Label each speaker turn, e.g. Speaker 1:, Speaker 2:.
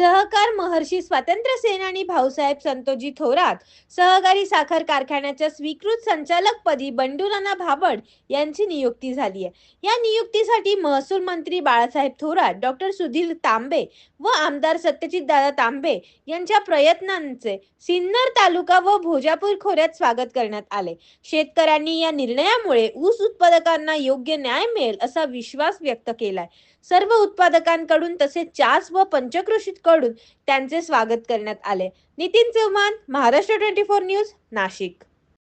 Speaker 1: सहकार महर्षी स्वातंत्र्य सेनानी भाऊसाहेब संतोजी थोरात सहकारी साखर कारखान्याच्या स्वीकृत संचालकपदी बंडूराणा भाबड यांची नियुक्ती झाली आहे. या नियुक्तीसाठी महसूल मंत्री बाळासाहेब थोरात डॉक्टर सुधीर तांबे व आमदार सत्यजित दादा तांबे यांच्या प्रयत्नांचे सिन्नर तालुका व भोजापूर खोऱ्यात स्वागत करण्यात आले. शेतकऱ्यांनी या निर्णयामुळे ऊस उत्पादकांना योग्य न्याय मिळेल असा विश्वास व्यक्त केलाय. सर्व उत्पादकांकडून तसेच चास व कडून त्यांचे स्वागत करण्यात आले. Nitin Chavan Maharashtra twenty four news Nashik.